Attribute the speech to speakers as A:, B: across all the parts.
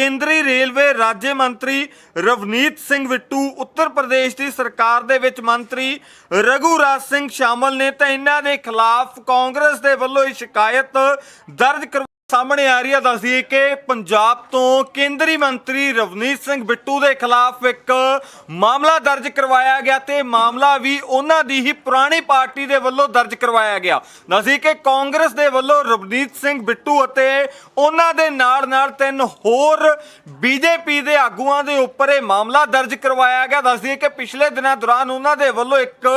A: ਕੇਂਦਰੀ ਰੇਲਵੇ ਰਾਜ ਮੰਤਰੀ ਰਵਨੀਤ ਸਿੰਘ ਵਿੱਟੂ, ਉੱਤਰ ਪ੍ਰਦੇਸ਼ ਦੀ ਸਰਕਾਰ ਦੇ ਵਿੱਚ ਮੰਤਰੀ ਰਘੂਰਾਜ ਸਿੰਘ ਸ਼ਾਮਲ ਨੇ ਤਾਂ ਇਹਨਾਂ ਦੇ ਖਿਲਾਫ ਕਾਂਗਰਸ ਦੇ ਵੱਲੋਂ ਇਹ ਸ਼ਿਕਾਇਤ ਦਰਜ ਕਰਵਾ ਸਾਹਮਣੇ ਆ ਰਹੀ ਹੈ ਦੱਸਦੀ ਕਿ ਪੰਜਾਬ ਤੋਂ ਕੇਂਦਰੀ ਮੰਤਰੀ ਰਵਨੀਤ ਸਿੰਘ ਬਿੱਟੂ ਦੇ ਖਿਲਾਫ ਇੱਕ ਮਾਮਲਾ ਦਰਜ ਕਰਵਾਇਆ ਗਿਆ ਤੇ ਮਾਮਲਾ ਵੀ ਉਹਨਾਂ ਦੀ ਹੀ ਪੁਰਾਣੀ ਪਾਰਟੀ ਦੇ ਵੱਲੋਂ ਦਰਜ ਕਰਵਾਇਆ ਗਿਆ। ਦੱਸਦੀ ਕਿ ਕਾਂਗਰਸ ਦੇ ਵੱਲੋਂ ਰਵਨੀਤ ਸਿੰਘ ਬਿੱਟੂ ਅਤੇ ਉਹਨਾਂ ਦੇ ਨਾਲ ਨਾਲ ਤਿੰਨ ਹੋਰ ਬੀਜੇਪੀ ਦੇ ਆਗੂਆਂ ਦੇ ਉੱਪਰ ਇਹ ਮਾਮਲਾ ਦਰਜ ਕਰਵਾਇਆ ਗਿਆ। ਦੱਸਦੀ ਕਿ ਪਿਛਲੇ ਦਿਨਾਂ ਦੌਰਾਨ ਉਹਨਾਂ ਦੇ ਵੱਲੋਂ ਇੱਕ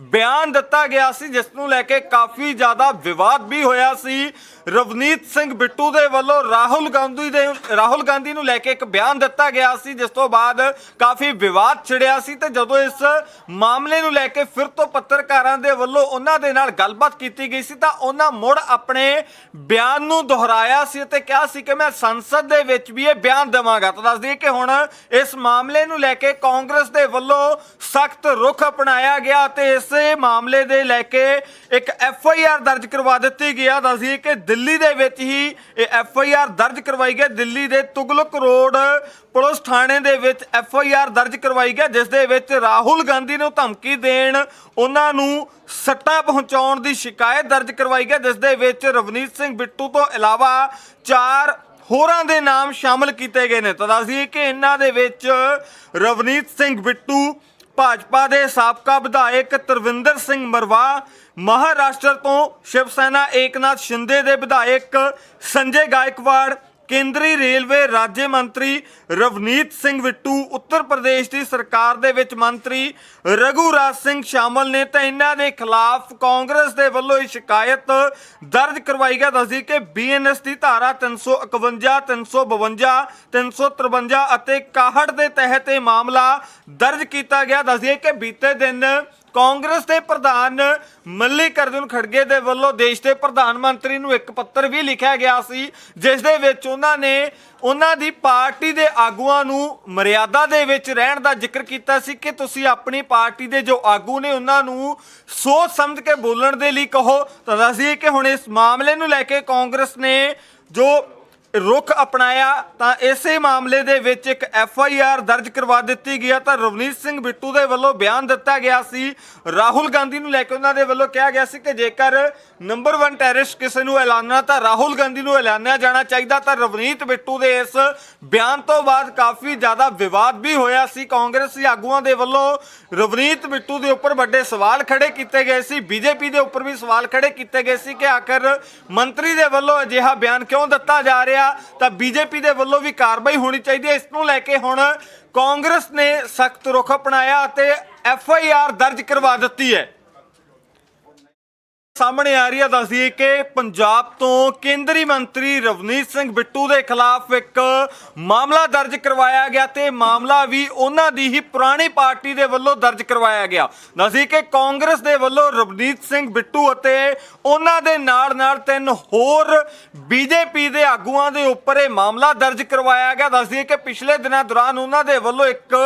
A: ਬਿਆਨ ਦਿੱਤਾ ਗਿਆ ਸੀ, ਜਿਸ ਨੂੰ ਲੈ ਕੇ ਕਾਫੀ ਜ਼ਿਆਦਾ ਵਿਵਾਦ ਵੀ ਹੋਇਆ ਸੀ। ਰਵਨੀਤ ਸਿੰਘ ਬਿੱਟੂ ਦੇ ਵੱਲੋਂ ਰਾਹੁਲ ਗਾਂਧੀ ਦੇ ਰਾਹੁਲ ਗਾਂਧੀ ਨੂੰ ਲੈ ਕੇ ਇੱਕ ਬਿਆਨ ਦਿੱਤਾ ਗਿਆ ਸੀ, ਜਿਸ ਤੋਂ ਬਾਅਦ ਕਾਫੀ ਵਿਵਾਦ ਛਿੜਿਆ ਸੀ ਤੇ ਜਦੋਂ ਇਸ ਮਾਮਲੇ ਨੂੰ ਲੈ ਕੇ ਫਿਰ ਤੋਂ ਪੱਤਰਕਾਰਾਂ ਦੇ ਵੱਲੋਂ ਉਹਨਾਂ ਦੇ ਨਾਲ ਗੱਲਬਾਤ ਕੀਤੀ ਗਈ ਸੀ, ਤਾਂ ਉਹਨਾਂ ਮੁੜ ਆਪਣੇ ਬਿਆਨ ਨੂੰ ਦੁਹਰਾਇਆ ਸੀ ਤੇ ਕਿਹਾ ਸੀ ਕਿ ਮੈਂ ਸੰਸਦ ਦੇ ਵਿੱਚ ਵੀ ਇਹ ਬਿਆਨ ਦੇਵਾਂਗਾ। ਤਾਂ ਦੱਸ ਦਈਏ ਕਿ ਹੁਣ ਇਸ ਮਾਮਲੇ ਨੂੰ ਲੈ ਕੇ ਕਾਂਗਰਸ ਦੇ ਵੱਲੋਂ ਸਖਤ ਰੁਖ ਅਪਣਾਇਆ ਗਿਆ ਤੇ ਇਸੇ ਮਾਮਲੇ ਦੇ ਲੈ ਕੇ ਇੱਕ ਐਫ ਆਈ ਆਰ ਦਰਜ ਕਰਵਾ ਦਿੱਤੀ ਗਿਆ ਆ। ਦੱਸ ਦਈਏ ਕਿ ਦਿੱਲੀ ਦੇ ਵਿੱਚ ਹੀ ਇਹ ਐਫ ਆਈ ਆਰ ਦਰਜ ਕਰਵਾਈ ਗਈ ਦਿੱਲੀ ਦੇ ਤੁਗਲਕ ਰੋਡ ਪੁਲਿਸ ਥਾਣੇ ਦੇ ਵਿੱਚ ਐਫ ਆਈ ਆਰ ਦਰਜ ਕਰਵਾਈ ਗਈ ਜਿਸ ਦੇ ਵਿੱਚ ਰਾਹੁਲ ਗਾਂਧੀ ਨੂੰ ਧਮਕੀ ਦੇਣ ਉਹਨਾਂ ਨੂੰ ਸੱਟਾਂ ਪਹੁੰਚਾਉਣ ਦੀ ਸ਼ਿਕਾਇਤ ਦਰਜ ਕਰਵਾਈ ਗਈ ਜਿਸ ਦੇ ਵਿੱਚ ਰਵਨੀਤ ਸਿੰਘ ਬਿੱਟੂ ਤੋਂ ਇਲਾਵਾ ਚਾਰ ਹੋਰਾਂ ਦੇ ਨਾਮ ਸ਼ਾਮਲ ਕੀਤੇ ਗਏ ਨੇ। ਤਾਂ ਦੱਸਦੀਏ ਕਿ ਇਹਨਾਂ ਦੇ ਵਿੱਚ ਰਵਨੀਤ ਸਿੰਘ ਬਿੱਟੂ, ਭਾਜਪਾ ਦੇ ਸਾਬਕਾ ਵਿਧਾਇਕ ਤਰਵਿੰਦਰ ਸਿੰਘ ਮਰਵਾ ਮਹਾਰਾਸ਼ਟਰ ਤੋਂ ਸ਼ਿਵ ਸੈਨਾ ਏਕਨਾਥ ਸ਼ਿੰਦੇ ਦੇ ਵਿਧਾਇਕ ਸੰਜੇ ਗਾਇਕਵਾੜ, ਕੇਂਦਰੀ ਰੇਲਵੇ ਰਾਜ ਮੰਤਰੀ ਰਵਨੀਤ ਸਿੰਘ ਵਿੱਟੂ, ਉੱਤਰ ਪ੍ਰਦੇਸ਼ ਦੀ ਸਰਕਾਰ ਦੇ ਵਿੱਚ ਮੰਤਰੀ ਰਘੂਰਾਜ ਸਿੰਘ ਸ਼ਾਮਲ ਨੇ ਤਾਂ ਇਹਨਾਂ ਦੇ ਖਿਲਾਫ ਕਾਂਗਰਸ ਦੇ ਵੱਲੋਂ ਇਹ ਸ਼ਿਕਾਇਤ ਦਰਜ ਕਰਵਾਈ ਗਿਆ ਦੱਸਦੀ ਕਿ ਬੀਐਨਐਸ ਦੀ ਧਾਰਾ 351 352 353 ਅਤੇ 61 ਦੇ ਤਹਿਤ ਇਹ ਮਾਮਲਾ ਦਰਜ ਕੀਤਾ ਗਿਆ। ਦੱਸਦੀ ਕਿ ਬੀਤੇ ਦਿਨ ਕਾਂਗਰਸ ਦੇ ਪ੍ਰਧਾਨ ਮੱਲੀਕਾਰਜੁਨ ਖੜਗੇ ਦੇ ਵੱਲੋਂ ਦੇਸ਼ ਦੇ ਪ੍ਰਧਾਨ ਮੰਤਰੀ ਨੂੰ ਇੱਕ ਪੱਤਰ ਵੀ ਲਿਖਿਆ ਗਿਆ ਸੀ, ਜਿਸ ਦੇ ਵਿੱਚ ਉਹਨਾਂ ਨੇ ਉਹਨਾਂ ਦੀ ਪਾਰਟੀ ਦੇ ਆਗੂਆਂ ਨੂੰ ਮਰਿਆਦਾ ਦੇ ਵਿੱਚ ਰਹਿਣ ਦਾ ਜ਼ਿਕਰ ਕੀਤਾ ਸੀ ਕਿ ਤੁਸੀਂ ਆਪਣੀ ਪਾਰਟੀ ਦੇ ਜੋ ਆਗੂ ਨੇ ਉਹਨਾਂ ਨੂੰ ਸੋਚ ਸਮਝ ਕੇ ਬੋਲਣ ਦੇ ਲਈ ਕਹੋ। ਤਾਂ ਦੱਸੀਏ ਕਿ ਹੁਣ ਇਸ ਮਾਮਲੇ ਨੂੰ ਲੈ ਕੇ ਕਾਂਗਰਸ ਨੇ ਜੋ ਰੁਖ ਅਪਣਾਇਆ, ਤਾਂ ਇਸੇ ਮਾਮਲੇ ਦੇ ਵਿੱਚ ਇੱਕ ਐਫ ਆਈ ਆਰ ਦਰਜ ਕਰਵਾ ਦਿੱਤੀ ਗਿਆ ਤਾਂ ਰਵਨੀਤ ਸਿੰਘ ਬਿੱਟੂ ਦੇ ਵੱਲੋਂ ਬਿਆਨ ਦਿੱਤਾ ਗਿਆ ਸੀ। ਰਾਹੁਲ ਗਾਂਧੀ ਨੂੰ ਲੈ ਕੇ ਉਹਨਾਂ ਦੇ ਵੱਲੋਂ ਕਿਹਾ ਗਿਆ ਸੀ ਕਿ ਜੇਕਰ ਨੰਬਰ 1 ਟੈਰਰਿਸਟ ਕਿਸੇ ਨੂੰ ਐਲਾਨਣਾ ਤਾਂ ਰਾਹੁਲ ਗਾਂਧੀ ਨੂੰ ਐਲਾਨਿਆ ਜਾਣਾ ਚਾਹੀਦਾ, ਤਾਂ ਰਵਨੀਤ ਬਿੱਟੂ ਦੇ ਇਸ ਬਿਆਨ ਤੋਂ ਬਾਅਦ ਕਾਫੀ ਜ਼ਿਆਦਾ ਵਿਵਾਦ ਵੀ ਹੋਇਆ ਸੀ। ਕਾਂਗਰਸੀ ਆਗੂਆਂ ਦੇ ਵੱਲੋਂ ਰਵਨੀਤ ਬਿੱਟੂ ਦੇ ਉੱਪਰ ਵੱਡੇ ਸਵਾਲ ਖੜੇ ਕੀਤੇ ਗਏ ਸੀ। ਬੀਜੇਪੀ ਦੇ ਉੱਪਰ ਵੀ ਸਵਾਲ ਖੜੇ ਕੀਤੇ ਗਏ ਸੀ ਕਿ ਆਖਰ ਮੰਤਰੀ ਦੇ ਵੱਲੋਂ ਅਜਿਹਾ ਬਿਆਨ ਕਿਉਂ ਦਿੱਤਾ ਜਾ ਰਿਹਾ? ਤਾਂ ਬੀਜੇਪੀ ਦੇ ਵੱਲੋਂ ਵੀ ਕਾਰਵਾਈ ਹੋਣੀ ਚਾਹੀਦੀ ਹੈ। ਇਸ ਨੂੰ ਲੈ ਕੇ ਹੁਣ ਕਾਂਗਰਸ ਨੇ ਸਖਤ ਰੁਖ ਅਪਣਾਇਆ ਅਤੇ ਐਫ ਆਈ ਆਰ ਦਰਜ ਕਰਵਾ ਦਿੱਤੀ ਹੈ। ਸਾਹਮਣੇ ਆ ਰਹੀ ਹੈ ਦੱਸਦੀ ਕਿ ਪੰਜਾਬ ਤੋਂ ਕੇਂਦਰੀ ਮੰਤਰੀ ਰਵਨੀਤ ਸਿੰਘ ਬਿੱਟੂ ਦੇ ਖਿਲਾਫ ਇੱਕ ਮਾਮਲਾ ਦਰਜ ਕਰਵਾਇਆ ਗਿਆ ਤੇ ਮਾਮਲਾ ਵੀ ਉਹਨਾਂ ਦੀ ਹੀ ਪੁਰਾਣੀ ਪਾਰਟੀ ਦੇ ਵੱਲੋਂ ਦਰਜ ਕਰਵਾਇਆ ਗਿਆ। ਦੱਸਦੀ ਕਿ ਕਾਂਗਰਸ ਦੇ ਵੱਲੋਂ ਰਵਨੀਤ ਸਿੰਘ ਬਿੱਟੂ ਅਤੇ ਉਹਨਾਂ ਦੇ ਨਾਲ ਨਾਲ ਤਿੰਨ ਹੋਰ ਬੀਜੇਪੀ ਦੇ ਆਗੂਆਂ ਦੇ ਉੱਪਰ ਇਹ ਮਾਮਲਾ ਦਰਜ ਕਰਵਾਇਆ ਗਿਆ। ਦੱਸਦੀ ਕਿ ਪਿਛਲੇ ਦਿਨਾਂ ਦੌਰਾਨ ਉਹਨਾਂ ਦੇ ਵੱਲੋਂ ਇੱਕ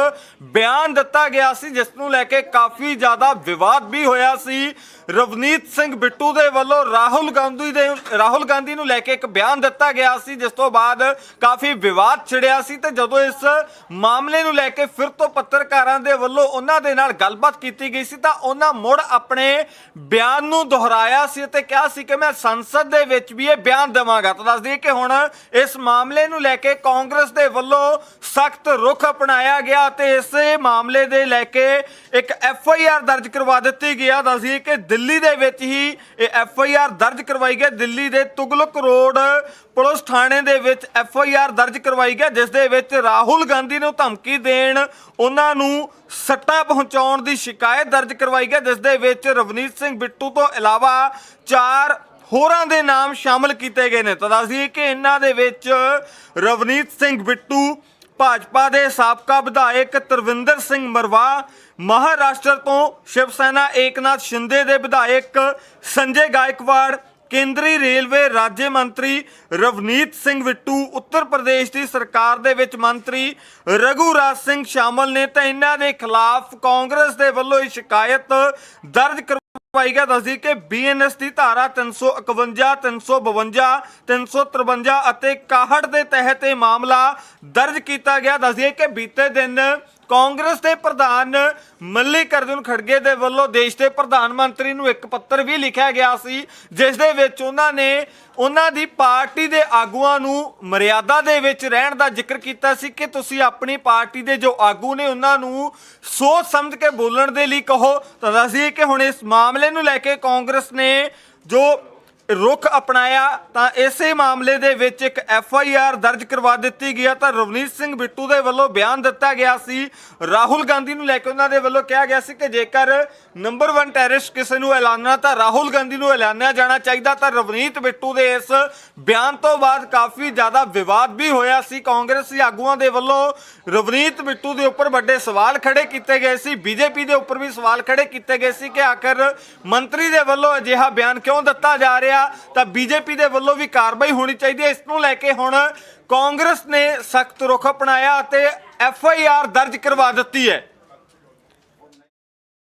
A: ਬਿਆਨ ਦਿੱਤਾ ਗਿਆ ਸੀ, ਜਿਸ ਨੂੰ ਲੈ ਕੇ ਕਾਫੀ ਜ਼ਿਆਦਾ ਵਿਵਾਦ ਵੀ ਹੋਇਆ ਸੀ। ਰਵਨੀਤ ਸਿੰਘ ਬਿੱਟੂ ਦੇ ਵੱਲੋਂ ਰਾਹੁਲ ਗਾਂਧੀ ਦੇ ਰਾਹੁਲ ਗਾਂਧੀ ਨੂੰ ਲੈ ਕੇ ਇੱਕ ਬਿਆਨ ਦਿੱਤਾ ਗਿਆ ਸੀ, ਜਿਸ ਤੋਂ ਬਾਅਦ ਕਾਫੀ ਵਿਵਾਦ ਛਿੜਿਆ ਸੀ ਤੇ ਜਦੋਂ ਇਸ ਮਾਮਲੇ ਨੂੰ ਲੈ ਕੇ ਫਿਰ ਤੋਂ ਪੱਤਰਕਾਰਾਂ ਦੇ ਵੱਲੋਂ ਉਹਨਾਂ ਦੇ ਨਾਲ ਗੱਲਬਾਤ ਕੀਤੀ ਗਈ ਸੀ ਤਾਂ ਉਹਨਾਂ ਮੁੜ ਆਪਣੇ ਬਿਆਨ ਨੂੰ ਦੁਹਰਾਇਆ ਸੀ ਤੇ ਕਿਹਾ ਸੀ ਕਿ ਮੈਂ ਸੰਸਦ ਦੇ ਵਿੱਚ ਵੀ ਇਹ ਬਿਆਨ ਦੇਵਾਂਗਾ। ਤਾਂ ਦੱਸ ਦਈਏ ਕਿ ਹੁਣ ਇਸ ਮਾਮਲੇ ਨੂੰ ਲੈ ਕੇ ਕਾਂਗਰਸ ਦੇ ਵੱਲੋਂ ਸਖਤ ਰੁਖ ਅਪਣਾਇਆ ਗਿਆ ਤੇ ਇਸ ਮਾਮਲੇ ਦੇ ਲੈ ਕੇ ਇੱਕ ਐਫ ਆਈ ਆਰ ਦਰਜ ਕਰਵਾ ਦਿੱਤੀ ਗਿਆ ਦੱਸ ਦਈਏ ਕਿ ਦਿੱਲੀ ਦੇ ਵਿੱਚ ਹੀ ਇਹ ਐਫ ਆਈ ਆਰ ਦਰਜ ਕਰਵਾਈ ਗਈ ਦਿੱਲੀ ਦੇ ਤੁਗਲਕ ਰੋਡ ਪੁਲਿਸ ਥਾਣੇ ਦੇ ਵਿੱਚ ਐਫ ਆਈ ਆਰ ਦਰਜ ਕਰਵਾਈ ਗਈ ਜਿਸ ਦੇ ਵਿੱਚ ਰਾਹੁਲ ਗਾਂਧੀ ਨੂੰ ਧਮਕੀ ਦੇਣ, ਉਹਨਾਂ ਨੂੰ ਸੱਟਾ ਪਹੁੰਚਾਉਣ ਦੀ ਸ਼ਿਕਾਇਤ ਦਰਜ ਕਰਵਾਈ ਗਈ ਜਿਸ ਦੇ ਵਿੱਚ ਰਵਨੀਤ ਸਿੰਘ ਬਿੱਟੂ ਤੋਂ ਇਲਾਵਾ ਚਾਰ ਹੋਰਾਂ ਦੇ ਨਾਮ ਸ਼ਾਮਲ ਕੀਤੇ ਗਏ ਨੇ। ਤਾਂ ਦੱਸਦੀ ਕਿ ਇਹਨਾਂ ਦੇ ਵਿੱਚ ਰਵਨੀਤ ਸਿੰਘ ਬਿੱਟੂ ਭਾਜਪਾ ਦੇ ਸਾਬਕਾ ਵਿਧਾਇਕ ਤਰਵਿੰਦਰ ਸਿੰਘ ਮਰਵਾ, ਮਹਾਰਾਸ਼ਟਰ ਤੋਂ ਸ਼ਿਵ ਸੈਨਾ ਏਕਨਾਥ ਸ਼ਿੰਦੇ ਦੇ ਵਿਧਾਇਕ ਸੰਜੇ ਗਾਇਕਵਾੜ, ਕੇਂਦਰੀ ਰੇਲਵੇ ਰਾਜ ਮੰਤਰੀ ਰਵਨੀਤ ਸਿੰਘ ਵਿੱਟੂ, ਉੱਤਰ ਪ੍ਰਦੇਸ਼ ਦੀ ਸਰਕਾਰ ਦੇ ਵਿੱਚ ਮੰਤਰੀ ਰਘੂਰਾਜ ਸਿੰਘ ਸ਼ਾਮਲ ਨੇ ਤਾਂ ਇਹਨਾਂ ਦੇ ਖਿਲਾਫ ਕਾਂਗਰਸ ਦੇ ਵੱਲੋਂ ਇਹ ਸ਼ਿਕਾਇਤ ਦਰਜ ਕਰ ਪਾਈ ਦੱਸਦੀ ਕਿ ਬੀਐਨਐਸ ਦੀ ਧਾਰਾ 351 352 353 ਅਤੇ 61 ਦੇ ਤਹਿਤ ਇਹ ਮਾਮਲਾ ਦਰਜ ਕੀਤਾ ਗਿਆ। ਦੱਸਦੀ ਕਿ ਬੀਤੇ ਦਿਨ ਕਾਂਗਰਸ ਦੇ ਪ੍ਰਧਾਨ ਮੱਲਿਕ ਅਰਜੁਨ ਖੜਗੇ ਦੇ ਵੱਲੋਂ ਦੇਸ਼ ਦੇ ਪ੍ਰਧਾਨ ਮੰਤਰੀ ਨੂੰ ਇੱਕ ਪੱਤਰ ਵੀ ਲਿਖਿਆ ਗਿਆ ਸੀ, ਜਿਸ ਦੇ ਵਿੱਚ ਉਹਨਾਂ ਨੇ ਉਹਨਾਂ ਦੀ ਪਾਰਟੀ ਦੇ ਆਗੂਆਂ ਨੂੰ ਮਰਿਆਦਾ ਦੇ ਵਿੱਚ ਰਹਿਣ ਦਾ ਜ਼ਿਕਰ ਕੀਤਾ ਸੀ ਕਿ ਤੁਸੀਂ ਆਪਣੀ ਪਾਰਟੀ ਦੇ ਜੋ ਆਗੂ ਨੇ ਉਹਨਾਂ ਨੂੰ ਸੋਚ ਸਮਝ ਕੇ ਬੋਲਣ ਦੇ ਲਈ ਕਹੋ। ਤਾਂ ਦੱਸੀਏ ਕਿ ਹੁਣ ਇਸ ਮਾਮਲੇ ਨੂੰ ਲੈ ਕੇ ਕਾਂਗਰਸ ਨੇ ਜੋ ਰੁਖ ਅਪਣਾਇਆ, ਤਾਂ ਇਸੇ ਮਾਮਲੇ ਦੇ ਵਿੱਚ ਇੱਕ ਐਫ ਆਈ ਆਰ ਦਰਜ ਕਰਵਾ ਦਿੱਤੀ ਗਿਆ ਤਾਂ ਰਵਨੀਤ ਸਿੰਘ ਬਿੱਟੂ ਦੇ ਵੱਲੋਂ ਬਿਆਨ ਦਿੱਤਾ ਗਿਆ ਸੀ। ਰਾਹੁਲ ਗਾਂਧੀ ਨੂੰ ਲੈ ਕੇ ਉਹਨਾਂ ਦੇ ਵੱਲੋਂ ਕਿਹਾ ਗਿਆ ਸੀ ਕਿ ਜੇਕਰ ਨੰਬਰ 1 ਟੈਰਰਿਸਟ ਕਿਸੇ ਨੂੰ ਐਲਾਨਣਾ, ਤਾਂ ਰਾਹੁਲ ਗਾਂਧੀ ਨੂੰ ਐਲਾਨਿਆ ਜਾਣਾ ਚਾਹੀਦਾ। ਤਾਂ ਰਵਨੀਤ ਬਿੱਟੂ ਦੇ ਇਸ ਬਿਆਨ ਤੋਂ ਬਾਅਦ ਕਾਫੀ ਜ਼ਿਆਦਾ ਵਿਵਾਦ ਵੀ ਹੋਇਆ ਸੀ। ਕਾਂਗਰਸੀ ਆਗੂਆਂ ਦੇ ਵੱਲੋਂ ਰਵਨੀਤ ਬਿੱਟੂ ਦੇ ਉੱਪਰ ਵੱਡੇ ਸਵਾਲ ਖੜੇ ਕੀਤੇ ਗਏ ਸੀ। ਬੀਜੇਪੀ ਦੇ ਉੱਪਰ ਵੀ ਸਵਾਲ ਖੜੇ ਕੀਤੇ ਗਏ ਸੀ ਕਿ ਆਖਰ ਮੰਤਰੀ ਦੇ ਵੱਲੋਂ ਅਜਿਹਾ ਬਿਆਨ ਕਿਉਂ ਦਿੱਤਾ ਜਾ ਰਿਹਾ ਤਾਂ ਬੀਜੇਪੀ ਦੇ ਵੱਲੋਂ ਵੀ ਕਾਰਵਾਈ ਹੋਣੀ ਚਾਹੀਦੀ ਹੈ। ਇਸ ਨੂੰ ਲੈ ਕੇ ਹੁਣ ਕਾਂਗਰਸ ਨੇ ਸਖਤ ਰੁਖ ਅਪਣਾਇਆ ਅਤੇ ਐਫ ਆਈ ਆਰ ਦਰਜ ਕਰਵਾ ਦਿੱਤੀ ਹੈ।